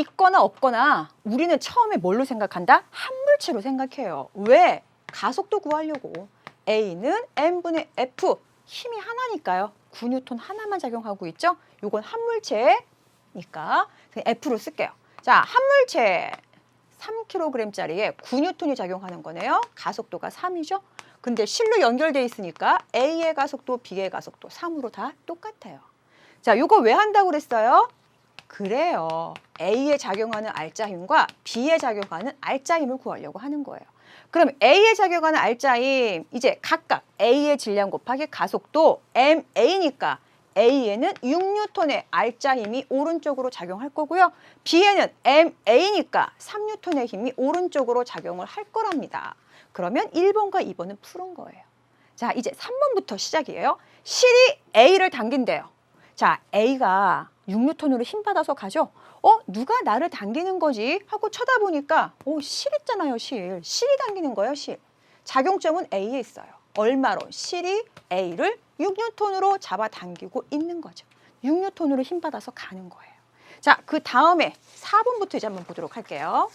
있거나 없거나 우리는 처음에 뭘로 생각한다? 한물체로 생각해요. 왜? 가속도 구하려고. A는 M분의 F. 힘이 하나니까요. 9뉴턴 하나만 작용하고 있죠? 요건 한물체니까 F로 쓸게요. 자, 한물체 3kg짜리에 9뉴턴이 작용하는 거네요. 가속도가 3이죠. 근데 실로 연결돼 있으니까 A의 가속도, B의 가속도 3으로 다 똑같아요. 자, 요거 왜 한다고 그랬어요? 그래요. A에 작용하는 알짜 힘과 B에 작용하는 알짜 힘을 구하려고 하는 거예요. 그럼 A에 작용하는 알짜 힘 이제 각각 A의 질량 곱하기 가속도 MA니까 A에는 6뉴턴의 알짜 힘이 오른쪽으로 작용할 거고요. B에는 MA니까 3뉴턴의 힘이 오른쪽으로 작용을 할 거랍니다. 그러면 1번과 2번은 푸른 거예요. 자, 이제 3번부터 시작이에요. 실이 A를 당긴대요. 자, A가 6뉴턴으로 힘 받아서 가죠. 어, 누가 나를 당기는 거지? 하고 쳐다보니까 오, 실 있잖아요, 실. 실이 당기는 거예요, 실. 작용점은 A에 있어요. 얼마로? 실이 A를 6뉴턴으로 잡아 당기고 있는 거죠. 6뉴턴으로 힘 받아서 가는 거예요. 자, 그 다음에 4번부터 이제 한번 보도록 할게요.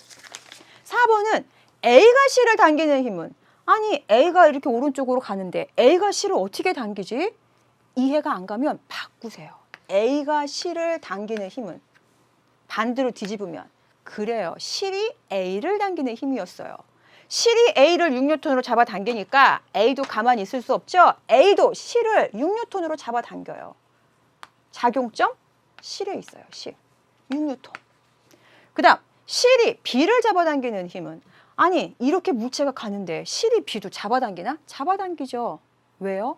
4번은 A가 실을 당기는 힘은 아니 A가 이렇게 오른쪽으로 가는데 A가 실을 어떻게 당기지? 이해가 안 가면 바꾸세요. A가 실을 당기는 힘은 반대로 뒤집으면 그래요. 실이 A를 당기는 힘이었어요. 실이 A를 6뉴턴으로 잡아 당기니까 A도 가만히 있을 수 없죠. A도 실을 6뉴턴으로 잡아 당겨요. 작용점 실에 있어요. 실. 6뉴턴. 그 다음 실이 B를 잡아당기는 힘은 아니 이렇게 물체가 가는데 실이 B도 잡아당기나? 잡아당기죠. 왜요?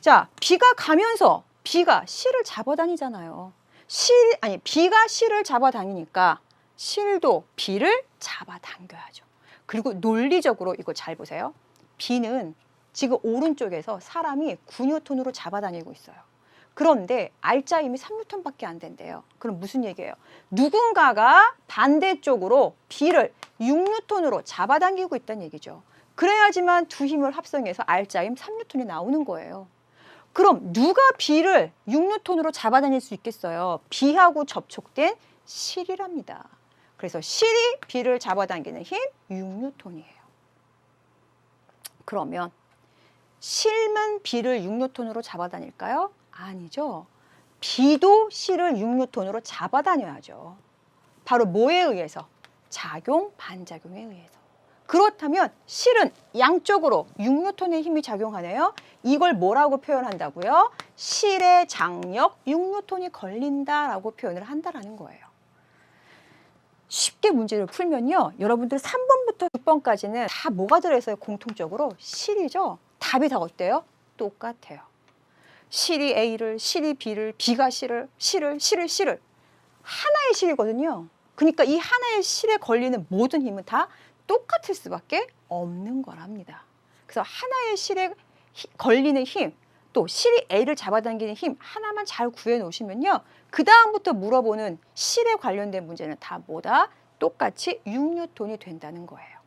자 B가 가면서 B가 실을 잡아다니잖아요. 실 아니 B가 실을 잡아다니니까 실도 B를 잡아당겨야죠. 그리고 논리적으로 이거 잘 보세요. B는 지금 오른쪽에서 사람이 9뉴턴으로 잡아다니고 있어요. 그런데 알짜 힘이 3뉴턴밖에 안 된대요. 그럼 무슨 얘기예요? 누군가가 반대쪽으로 B를 6뉴턴으로 잡아당기고 있다는 얘기죠. 그래야지만 두 힘을 합성해서 알짜 힘 3뉴턴이 나오는 거예요. 그럼 누가 B를 6뉴턴으로 잡아다닐 수 있겠어요? B하고 접촉된 실이랍니다. 그래서 실이 B를 잡아당기는 힘 6뉴턴이에요. 그러면 실만 B를 6뉴턴으로 잡아다닐까요? 아니죠. B도 실을 6뉴턴으로 잡아다녀야죠. 바로 뭐에 의해서? 작용, 반작용에 의해서. 그렇다면 실은 양쪽으로 6뉴턴의 힘이 작용하네요. 이걸 뭐라고 표현한다고요? 실의 장력 6뉴턴이 걸린다라고 표현을 한다라는 거예요. 쉽게 문제를 풀면요. 여러분들 3번부터 6번까지는 다 뭐가 들어있어요? 공통적으로 실이죠. 답이 다 어때요? 똑같아요. 실이 A를, 실이 B를, B가 실을, 실을, 실을, 실을. 하나의 실이거든요. 그러니까 이 하나의 실에 걸리는 모든 힘은 다 똑같을 수밖에 없는 거랍니다. 그래서 하나의 실에 히- 걸리는 힘, 또 실이 A를 잡아당기는 힘 하나만 잘 구해 놓으시면요. 그 다음부터 물어보는 실에 관련된 문제는 다 뭐다? 똑같이 6뉴턴이 된다는 거예요.